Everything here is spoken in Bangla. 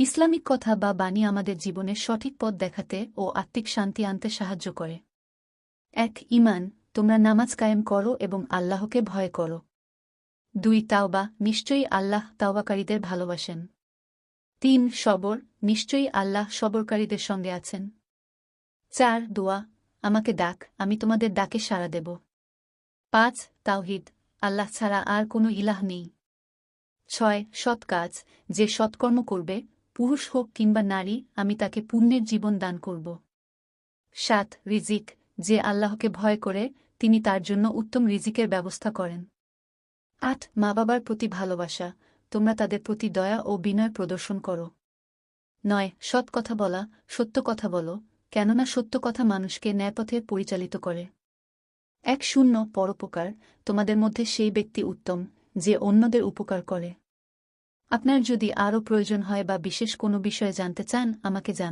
ইসলামিক কথা বা বাণী আমাদের জীবনের সঠিক পথ দেখাতে ও আত্মিক শান্তি আনতে সাহায্য করে। এক, ইমান, তোমরা নামাজ কায়েম করো এবং আল্লাহকে ভয় করো। দুই, তাওবা, নিশ্চয়ই আল্লাহ তাওবাকারীদের ভালোবাসেন। তিন, সবর, নিশ্চয়ই আল্লাহ সবরকারীদের সঙ্গে আছেন। চার, দোয়া, আমাকে ডাক, আমি তোমাদের ডাকে সাড়া দেব। পাঁচ, তাওহিদ, আল্লাহ ছাড়া আর কোনো ইলাহ নেই। ছয়, সৎ কাজ, যে সৎকর্ম করবে পুরুষ হোক কিংবা নারী, আমি তাকে পুণ্যের জীবন দান করব। সাত, রিজিক। যে আল্লাহকে ভয় করে, তিনি তার জন্য উত্তম রিজিকের ব্যবস্থা করেন। আট মা বাবার প্রতি ভালোবাসা। তোমরা তাদের প্রতি দয়া ও বিনয় প্রদর্শন করো। নয়, সৎ কথা বলা, সত্য কথা বলো, কেননা সত্য কথা মানুষকে ন্যায়পথে পরিচালিত করে। এক, শূন্য, পরোপকার। তোমাদের মধ্যে সেই ব্যক্তি উত্তম, যে অন্যদের উপকার করে। আপনার যদি আরও প্রয়োজন হয় বা বিশেষ কোনো বিষয়ে জানতে চান আমাকে জানান।